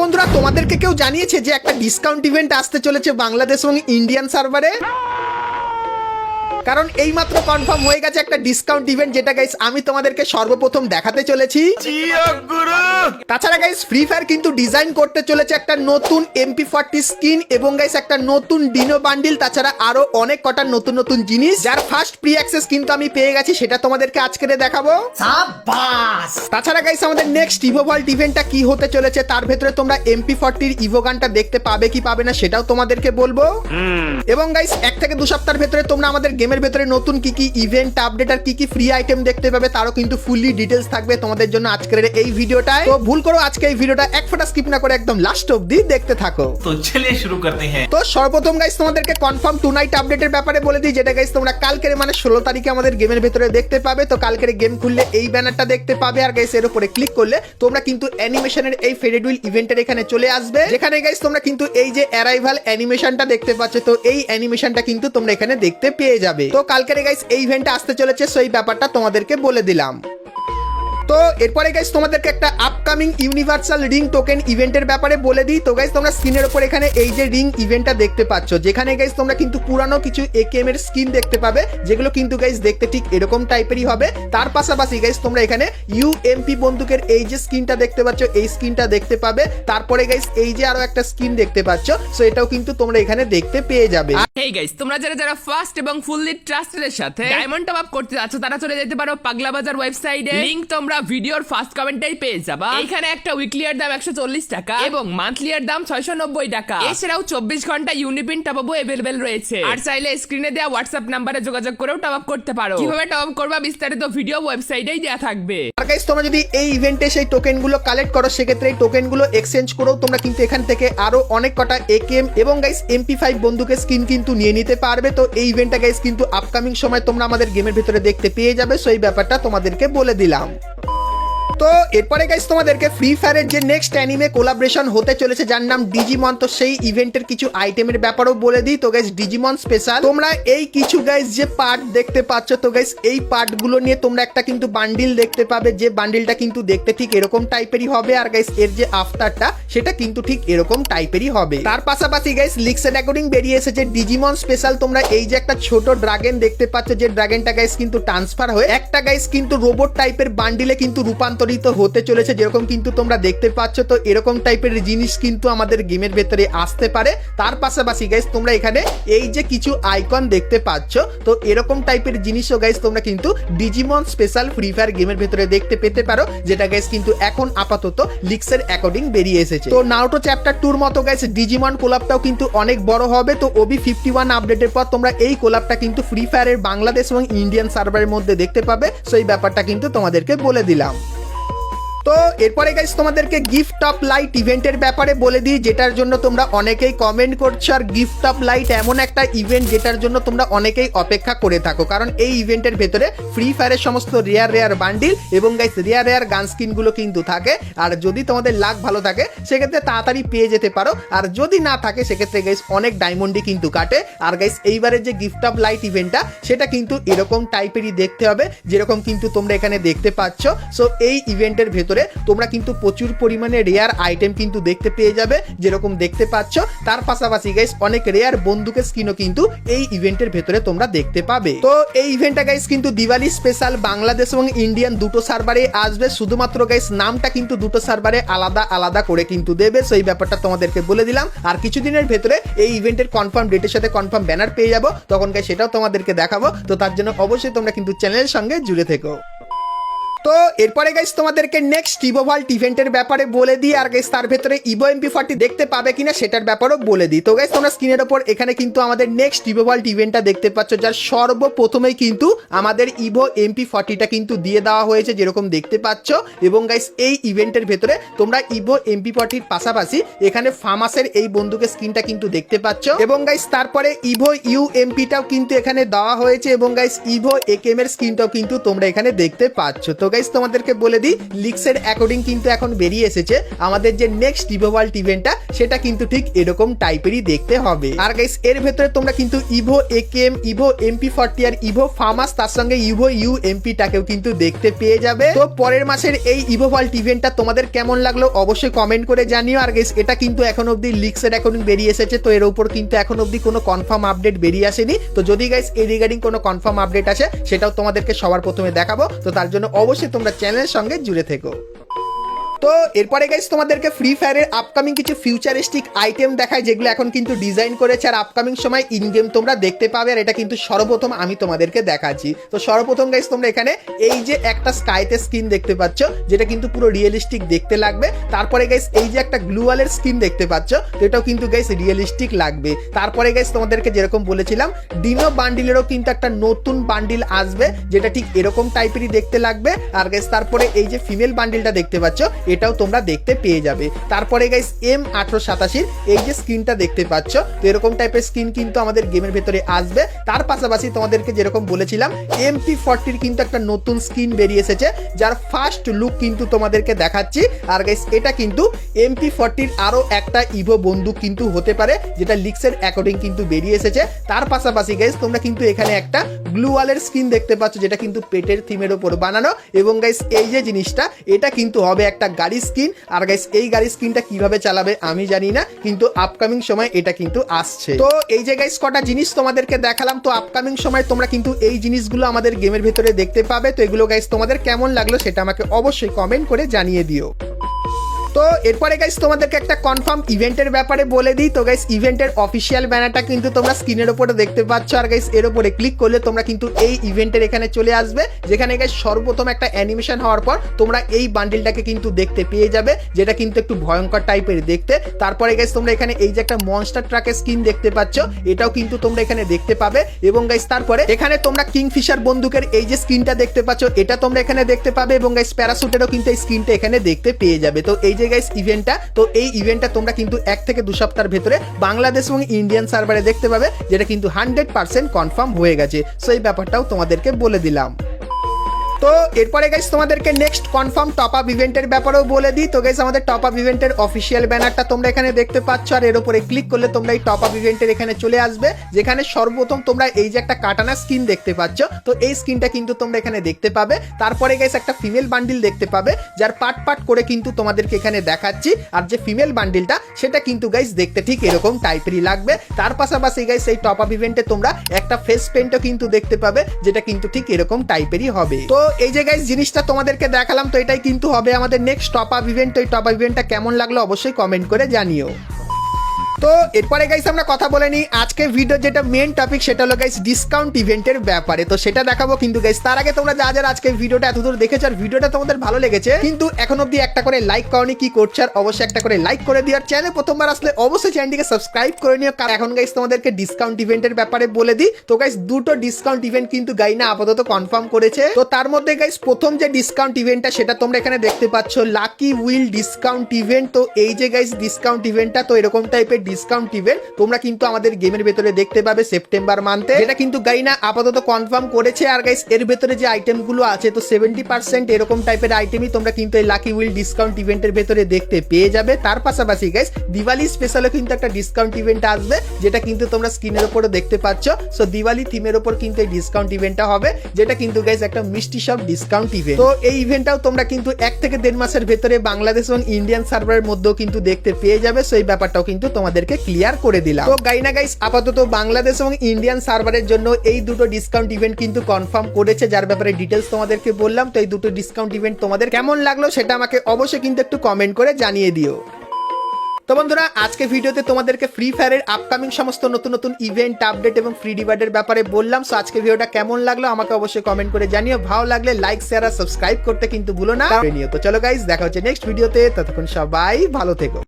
বন্ধুরা তোমাদেরকে কেউ জানিয়েছে যে একটা ডিসকাউন্ট ইভেন্ট আসতে চলেছে বাংলাদেশ এবং ইন্ডিয়ান সার্ভারে কারণ এইমাত্র কনফার্ম হয়ে গেছে একটা ডিসকাউন্ট ইভেন্ট যেটা গাইস আমি তোমাদেরকে সর্বপ্রথম দেখাতে চলেছি। তাছাড়া গাইস ফ্রি ফায়ার কিন্তু ডিজাইন করতে চলেছে একটা নতুন এমপি ফর্টি স্কিন এবং গাইস একটা নতুন ডিনো বান্ডিল তাছাড়া আরও অনেক কটা নতুন নতুন জিনিস। যার ফার্স্ট প্রি অ্যাক্সেস কিন্তু আমি পেয়ে গেছি সেটা তোমাদেরকে আজকে দেখাবো। তাছাড়া গাইস আমাদের নেক্সট ইভো ভল্ট ইভেন্টটা কি হতে চলেছে তার ভেতরে তোমরা এমপি ফর্টির ইভো গানটা দেখতে পাবে কি পাবে না সেটাও তোমাদেরকে বলব। এবং গাইস এক থেকে দু সপ্তাহের ভেতরে তোমরা আমাদের গেমের এর ভেতরে নতুন কি কি ইভেন্ট আপডেট আর কি কি ফ্রি আইটেম দেখতে পাবে তারও কিন্তু ফুললি ডিটেলস থাকবে তোমাদের জন্য আজকের এই ভিডিওটায়। তো ভুল করো আজকে এই ভিডিওটা এক ফোটা স্কিপ না করে একদম লাস্ট অবধি দেখতে থাকো। তো চলে শুরু করতে হ্যাঁ। তো সর্বপ্রথম গাইস তোমাদেরকে কনফার্ম টু নাইট আপডেটের ব্যাপারে বলে দিই যেটা গাইস তোমরা কালকের মানে ষোলো তারিখে আমাদের গেমের ভেতরে দেখতে পাবে। তো কালকের গেম খুললে এই ব্যানারটা দেখতে পাবে আর গাইস এর উপরে ক্লিক করলে তোমরা কিন্তু অ্যানিমেশনের এই ফেডেড উইল ইভেন্টের এখানে চলে আসবে। যেখানে গাইস তোমরা কিন্তু এই যে অ্যারাইভাল অ্যানিমেশনটা দেখতে পাচ্ছ তো এই অ্যানিমেশনটা কিন্তু তোমরা এখানে দেখতে পেয়ে যাবে। তো কালকের গাইস এই ইভেন্টটা আসতে চলেছে সেই ব্যাপারটা তোমাদেরকে বলে দিলাম। তো এরপরে গাইস তোমাদেরকে একটা আপকামিং ইউনিভার্সাল রিং টোকেন ইভেন্টের ব্যাপারে বলে দিই। তো গাইস তোমরা স্ক্রিনের উপর এখানে এই যে রিং ইভেন্টটা দেখতে পাচ্ছ। যেখানে গাইস তোমরা কিন্তু পুরানো কিছু একেএম এর স্কিন দেখতে পাবে। যেগুলো কিন্তু গাইস দেখতে ঠিক এরকম টাইপেরই হবে। তার পাশাপাশি গাইস তোমরা এখানে ইউএমপি বন্দুকের এই যে স্কিনটা দেখতে পাচ্ছ এই স্কিনটা দেখতে পাবে। তারপরে গাইস এই যে আরও একটা স্কিন দেখতে পাচ্ছ। সো এটাও কিন্তু তোমরা এখানে দেখতে পেয়ে যাবে। হেই গাইস তোমরা যারা যারা ফার্স্ট এবং ফুললি ট্রাস্টেড এর সাথে ডায়মন্ড টপ আপ করতে যাচ্ছ তারা চলে যেতে পারো পাগলা বাজার ওয়েবসাইটে লিংক তোমরা ভিডিওর ফার্স্ট কমেন্টেই পেয়ে যাবা। এখানে একটা উইকলি এর দাম একশো চল্লিশ টাকা। এবং মান্থলি এর দাম ছয়শো নব্বই টাকা। এছাড়াও চব্বিশ ঘণ্টা ইউনিপিন টপ আপও এভেলেবেল রয়েছে। আর চাইলে স্ক্রিনে দেওয়া হোয়াটসঅ্যাপ নাম্বারে যোগাযোগ করেও টপ আপ করতে পারো। কীভাবে টপ আপ করবা বিস্তারিত ভিডিও ওয়েবসাইটেই দেওয়া থাকবে। আর গাইস তোমরা যদি এই ইভেন্টে সেই টোকেনগুলো কালেক্ট করো সেক্ষেত্রে এই টোকেনগুলো এক্সচেঞ্জ করেও তোমরা কিন্তু এখান থেকে আরও অনেক কটা একেএম এবং গাইস এমপি ফাইভ বন্দুকের স্কিন কিন্তু নিয়ে নিতে পারবে। তো এই ইভেন্টটা গাইস কিন্তু আপকামিং সময় তোমরা আমাদের গেমের ভিতরে দেখতে পেয়ে যাবে। সেই ব্যাপারটা তোমাদেরকে বলে দিলাম। তো এরপরে গাইস তোমাদেরকে ফ্রি ফায়ারের যে নেক্সট অ্যানিমে কোলাবরেশন হতে চলেছে, যার নাম ডিজিমন তো সেই ইভেন্টের কিছু আইটেমের ব্যাপারেও বলে দিই। তো গাইস ডিজিমন স্পেশাল তোমরা এই কিছু গাইস যে পার্ট দেখতে পাচ্ছ, তো গাইস এই পার্টগুলো নিয়ে তোমরা একটা কিন্তু বান্ডিল দেখতে পাবে। যে বান্ডিলটা কিন্তু দেখতে ঠিক এরকম টাইপেরই হবে, আর গাইস এর যে আফটারটা সেটা কিন্তু ঠিক এরকম টাইপেরই হবে। তার পাশাপাশি গাইস লিক্সের অ্যাকর্ডিং বেরিয়ে এসেছে ডিজিমন স্পেশাল তোমরা এই যে একটা ছোট ড্রাগন দেখতে পাচ্ছ, যে ড্রাগনটা গাইস কিন্তু ট্রান্সফার হয়ে একটা গাইস কিন্তু রোবট টাইপের বান্ডিলে কিন্তু রূপান্তরিত হতে চলেছে, যেরকম কিন্তু তোমরা দেখতে পাচ্ছ, তো এরকম টাইপের জিনিস কিন্তু আমাদের গেমের ভেতরে আসতে পারে। তার পাশাপাশি গাইস তোমরা এখানে এই যে কিছু আইকন দেখতে পাচ্ছ, তো এরকম টাইপের জিনিসও গাইস তোমরা কিন্তু ডিজিমন স্পেশাল ফ্রি ফায়ার গেমের ভেতরে দেখতে পেতে পারো, যেটা গাইস কিন্তু এখন আপাতত লিক্সের অ্যাকর্ডিং বেরিয়ে এসেছে। তো নাউটো চ্যাপ্টার টুর মতো গাইস ডিজিমন কোলাপটাও কিন্তু অনেক বড় হবে, তো ওবি ফিফটি ওয়ান আপডেটের পর তোমরা এই কোলাপটা কিন্তু ফ্রি ফায়ারের বাংলাদেশ এবং ইন্ডিয়ান সার্ভারের মধ্যে দেখতে পাবে। সেই ব্যাপারটা কিন্তু তোমাদেরকে বলে দিলাম। তো এরপরে গাইস তোমাদেরকে গিফট অফ লাইট ইভেন্টের ব্যাপারে বলে দিই, যেটার জন্য তোমরা অনেকেই কমেন্ট করছ, আর গিফট অফ লাইট এমন একটা ইভেন্ট যেটার জন্য তোমরা অনেকেই অপেক্ষা করে থাকো। কারণ এই ইভেন্টের ভেতরে ফ্রি ফায়ারের সমস্ত রেয়ার রেয়ার বান্ডিল এবং গাইস রেয়ার রেয়ার গান স্কিনগুলো কিন্তু থাকে। আর যদি তোমাদের লাক ভালো থাকে, সেক্ষেত্রে তাড়াতাড়ি পেয়ে যেতে পারো। আর যদি না থাকে, সেক্ষেত্রে গাইস অনেক ডায়মন্ডই কিন্তু কাটে। আর গাইস এইবারের যে গিফট অফ লাইট ইভেন্টটা সেটা কিন্তু এরকম টাইপেরই দেখতে হবে, যেরকম কিন্তু তোমরা এখানে দেখতে পাচ্ছ। সো এই ইভেন্টের ভেতরে তোমরা কিন্তু প্রচুর পরিমাণে রেয়ার আইটেম কিন্তু দেখতে পেয়ে যাবে, যেরকম দেখতে পাচ্ছ। তার পাশাপাশি গাইস অনেক রেয়ার বন্দুকের স্কিনও কিন্তু এই ইভেন্টের ভেতরে তোমরা দেখতে পাবে। তো এই ইভেন্টটা গাইস কিন্তু দিওয়ালি স্পেশাল বাংলাদেশ এবং ইন্ডিয়ান দুটো সার্ভারে আসবে। শুধুমাত্র গাইস নামটা কিন্তু দুটো সার্ভারে আলাদা আলাদা করে কিন্তু দেবে। সেই ব্যাপারটা তোমাদেরকে বলে দিলাম। আর কিছুদিনের ভেতরে এই ইভেন্টের কনফার্ম ডেটের সাথে কনফার্ম ব্যানার পেয়ে যাব। তখন গাইস সেটাও তোমাদেরকে দেখাবো। তো তার জন্য অবশ্যই তোমরা কিন্তু চ্যানেলের সঙ্গে জুড়ে থেকো। তো এরপরে গাইস তোমাদেরকে নেক্সট ইভো ভল্ট ইভেন্টের ব্যাপারে বলে দিই, আর গাইস তার ভেতরে ইভো এমপি ফর্টি দেখতে পাবে কিনা সেটার ব্যাপারেও বলে দিই। তো গাইস তোমরা স্ক্রিনের ওপর এখানে কিন্তু আমাদের নেক্সট ইভো ভল্ট ইভেন্টটা দেখতে পাচ্ছ, যার সর্বপ্রথমেই কিন্তু আমাদের ইভো এমপি ফর্টিটা কিন্তু দিয়ে দেওয়া হয়েছে, যেরকম দেখতে পাচ্ছ। এবং গাইস এই ইভেন্টের ভেতরে তোমরা ইভো এমপি ফর্টির পাশাপাশি এখানে ফামাসের এই বন্দুকের স্ক্রিনটা কিন্তু দেখতে পাচ্ছ। এবং গাইস তারপরে ইভো ইউ এমপিটাও কিন্তু এখানে দেওয়া হয়েছে, এবং গাইস ইভো একেম এর স্ক্রিনটাও কিন্তু তোমরা এখানে দেখতে পাচ্ছ। তো গাইস তোমাদেরকে বলে দিই লিক্সের অ্যাকর্ডিং কিন্তু এখন বেরিয়ে এসেছে। আমাদের যে নেক্সট ইভো ওয়ার্ল্ড ইভেন্টটা সেটা কিন্তু ঠিক এরকম টাইপেরই দেখতে হবে। আর গাইস এর ভেতরে তোমরা কিন্তু evo AKM evo MP forty আর ইভো ফার্মাস তার সঙ্গে ইভো ইউ এমপিটাকেও কিন্তু দেখতে পেয়ে যাবে। তো পরের মাসের এই ইভো ওয়ার্ল্ড ইভেন্টটা তোমাদের কেমন লাগল অবশ্যই কমেন্ট করে জানিও। আর গাইস এটা কিন্তু এখন অবধি লিক্সের অ্যাকর্ডিং বেরিয়ে এসেছে, তো এর উপর কিন্তু এখন অবধি কোনো কনফার্ম আপডেট বেরিয়ে আসেনি। তো যদি গাইস এই রিগার্ডিং কোনো কনফার্ম আপডেট আসে, সেটাও তোমাদেরকে সবার প্রথমে দেখাবো। তো তার জন্য অবশ্যই তোমরা চ্যানেলের সঙ্গে জুড়ে থেকো। তো এরপরে গাইস তোমাদেরকে ফ্রি ফায়ারের আপকামিং কিছু ফিউচারিস্টিক আইটেম দেখায় যেগুলো এখন কিন্তু ডিজাইন করেছে। আর আপকামিং সময় ইন গেম তোমরা দেখতে পাবে, আর এটা কিন্তু সর্বপ্রথম আমি তোমাদেরকে দেখাচ্ছি। তো সর্বপ্রথম গাইস তোমরা এখানে এই যে একটা স্কাইতে স্কিন দেখতে পাচ্ছ, যেটা কিন্তু পুরো রিয়েলিস্টিক দেখতে লাগবে। তারপরে গাইস এই যে একটা গ্লুয়ালের স্কিন দেখতে পাচ্ছ, তো এটাও কিন্তু গাইস রিয়েলিস্টিক লাগবে। তারপরে গাইস তোমাদেরকে যেরকম বলেছিলাম ডিনো বান্ডিলেরও কিন্তু একটা নতুন বান্ডিল আসবে, যেটা ঠিক এরকম টাইপেরই দেখতে লাগবে। আর গাইস তারপরে এই যে ফিমেল বান্ডিলটা দেখতে পাচ্ছ এটাও তোমরা দেখতে পেয়ে যাবে। তারপরে গাইস এম আঠারো সাতাশির এই যে স্ক্রিনটা দেখতে পাচ্ছ, তো এরকম টাইপের স্ক্রিন কিন্তু আমাদের গেমের ভেতরে আসবে। তার পাশাপাশি তোমাদেরকে যেরকম বলেছিলাম এম এমপি ফর্টির কিন্তু একটা নতুন স্ক্রিন বেরিয়ে এসেছে, যার ফার্স্ট লুক কিন্তু তোমাদেরকে দেখাচ্ছি। আর গাইস এটা কিন্তু এম এমপি ফর্টির আরও একটা ইভো বন্দুক কিন্তু হতে পারে, যেটা লিক্সের অ্যাকর্ডিং কিন্তু বেরিয়ে এসেছে। তার পাশাপাশি গাইস তোমরা কিন্তু এখানে একটা গ্লুওয়ালের স্ক্রিন দেখতে পাচ্ছ, যেটা কিন্তু পেটের থিমের ওপর বানানো। এবং গাইস এই যে জিনিসটা, এটা কিন্তু হবে একটা গাড়ি স্ক্রিন আর গাইস এই গাড়ি স্ক্রিনটা কীভাবে চালাবে আমি জানি না, কিন্তু আপকামিং সময় এটা কিন্তু আসছে। তো এই যে গাইস কটা জিনিস তোমাদেরকে দেখালাম, তো আপকামিং সময় তোমরা কিন্তু এই জিনিসগুলো আমাদের গেমের ভিতরে দেখতে পাবে। তো এগুলো গাইস তোমাদের কেমন লাগল সেটা আমাকে অবশ্যই কমেন্ট করে জানিয়ে দিও। তো এরপরে গাইস তোমাদেরকে একটা কনফার্ম ইভেন্টের ব্যাপারে বলে দিই। তো গাইস ইভেন্টের অফিসিয়াল ব্যানারটা কিন্তু তোমরা স্ক্রিনের উপরে দেখতে পাচ্ছ। আর গাইস এর উপরে ক্লিক করলে তোমরা কিন্তু এই ইভেন্টের এখানে চলে আসবে। যেখানে গাইস সর্বপ্রথম একটা অ্যানিমেশন হওয়ার পর তোমরা এই বান্ডিলটাকে কিন্তু দেখতে পেয়ে যাবে, যেটা কিন্তু একটু ভয়ঙ্কর টাইপের দেখতে। তারপরে গাইস তোমরা এখানে এই যে একটা মনস্টার ট্রাকের স্কিন দেখতে পাচ্ছ, এটাও কিন্তু তোমরা এখানে দেখতে পাবে। এবং গাইস তারপরে এখানে তোমরা কিংফিশার বন্দুকের এই যে স্ক্রিনটা দেখতে পাচ্ছ, এটা তোমরা এখানে দেখতে পাবে। এবং গাইস প্যারাসুটেরও কিন্তু এই স্ক্রিনটা এখানে দেখতে পেয়ে যাবে। তো এই যে গাইস ইভেন্টটা তো এই ইভেন্টটা তোমরা কিন্তু এক থেকে দু সপ্তাহের ভেতরে বাংলাদেশ এবং ইন্ডিয়ান সার্ভারে দেখতে পাবে, যেটা কিন্তু হান্ড্রেড পার্সেন্ট কনফার্ম হয়ে গেছে। সো এই ব্যাপারটাও তোমাদেরকে বলে দিলাম। তো এরপরে গাইস তোমাদেরকে নেক্সট কনফার্ম টপ আপ ইভেন্টের ব্যাপারেও বলে দিই। তো গাইস আমাদের টপ আপ ইভেন্টের অফিসিয়াল ব্যানারটা তোমরা এখানে দেখতে পাচ্ছ, আর এর উপরে ক্লিক করলে তোমরা এই টপ আপ ইভেন্টের এখানে চলে আসবে, যেখানে সর্বপ্রথম তোমরা এই যে একটা কাটানা স্কিন দেখতে পাচ্ছ। তো এই স্কিনটা কিন্তু তোমরা এখানে দেখতে পাবে। তারপরে গাইস একটা ফিমেল বান্ডিল দেখতে পাবে, যার পার্ট পার্ট করে কিন্তু তোমাদেরকে এখানে দেখাচ্ছি। আর যে ফিমেল বান্ডিলটা সেটা কিন্তু গাইস দেখতে ঠিক এরকম টাইপেরই লাগবে। তার পাশাপাশি গাইস এই টপ আপ ইভেন্টে তোমরা একটা ফেস পেন্টও কিন্তু দেখতে পাবে, যেটা কিন্তু ঠিক এরকম টাইপেরই হবে। তো এই যে গাইজ জিনিসটা তোমাদেরকে দেখালাম, তো এটাই কিন্তু হবে আমাদের নেক্সট টপ আপ ইভেন্ট তো এই টপ আপ ইভেন্টটা কেমন লাগল অবশ্যই কমেন্ট করে জানিও। তো এরপরে গাইস আমরা কথা বলে নিই আজকে ভিডিও যেটা মেন টপিক সেটা হলো গাইস ডিসকাউন্ট ইভেন্টের ব্যাপারে। তো সেটা দেখাবো কিন্তু গাইস তার আগে তোমরা যা যারা আজকে ভিডিওটা এতদূর দেখেছ আর ভিডিওটা তোমাদের ভালো লেগেছে, কিন্তু এখন অব্দি একটা করে লাইক করনি, কি করছে? আর অবশ্যই একটা করে লাইক করে দিও। আর চ্যানেলে প্রথমবার আসলে অবশ্যই চ্যানেলটিকে সাবস্ক্রাইব করে নিও, কারণ এখন গাইস তোমাদেরকে ডিসকাউন্ট ইভেন্টের ব্যাপারে বলে দিই। তো গাইস দুটো ডিসকাউন্ট ইভেন্ট কিন্তু গাইনা আপাতত কনফার্ম করেছে। তো তার মধ্যে গাইস প্রথম যে ডিসকাউন্ট ইভেন্টটা সেটা তোমরা এখানে দেখতে পাচ্ছ লাকি উইল ডিসকাউন্ট ইভেন্ট তো এই যে গাইস ডিসকাউন্ট ইভেন্টটা তো এরকম টাইপের ডিসকাউন্ট ইভেন্ট তোমরা কিন্তু আমাদের গেমের ভেতরে দেখতে পাবে সেপ্টেম্বর মান্থে যেটা কিন্তু গাইনা আপাতত কনফার্ম করেছে। আর গাইস এর ভেতরে যে আইটেমগুলো আছে, তো সেভেন্টি পার্সেন্ট এরকম টাইপের আইটেমই তোমরা কিন্তু এই লাকি উইল ডিসকাউন্ট ইভেন্টের ভেতরে দেখতে পেয়ে যাবে। তার পাশাপাশি গাইস দিওয়ালি স্পেশালও কিন্তু একটা ডিসকাউন্ট ইভেন্ট আসবে, যেটা কিন্তু তোমরা স্ক্রিনের উপরে দেখতে পাচ্ছ। সো দিওয়ালি থিমের উপর কিন্তু এই ডিসকাউন্ট ইভেন্টটা হবে, যেটা কিন্তু গাইস একটা মিষ্টি সব ডিসকাউন্ট ইভেন্ট তো এই ইভেন্টটাও তোমরা কিন্তু এক থেকে দেড় মাসের ভেতরে বাংলাদেশ এবং ইন্ডিয়ান সার্ভারের মধ্যেও কিন্তু দেখতে পেয়ে যাবে। সো এই ব্যাপারটাও কিন্তু তোমাদেরকে ক্লিয়ার করে দিলাম। তো গাইনা গাইস আপাতত বাংলাদেশ এবং ইন্ডিয়ান সার্ভারের জন্য এই দুটো ডিসকাউন্ট ইভেন্ট কিন্তু কনফার্ম করেছে, যার ব্যাপারে ডিটেলস তোমাদেরকে বললাম। তো এই দুটো ডিসকাউন্ট ইভেন্ট তোমাদের কেমন লাগল সেটা আমাকে অবশ্যই কিন্তু একটু কমেন্ট করে জানিয়ে দিও। তো বন্ধুরা, আজকে ভিডিওতে তোমাদেরকে ফ্রি ফায়ারের আপকামিং সমস্ত নতুন নতুন ইভেন্ট আপডেট এবং ফ্রি ডিভাইডের ব্যাপারে বললাম। সো আজকে ভিডিওটা কেমন লাগল আমাকে অবশ্যই কমেন্ট করে জানিও। ভালো লাগলে লাইক শেয়ার আর সাবস্ক্রাইব করতে কিন্তু ভুলো না। তো চলো গাইজ দেখা হচ্ছে নেক্সট ভিডিওতে ততক্ষণ সবাই ভালো থেকো।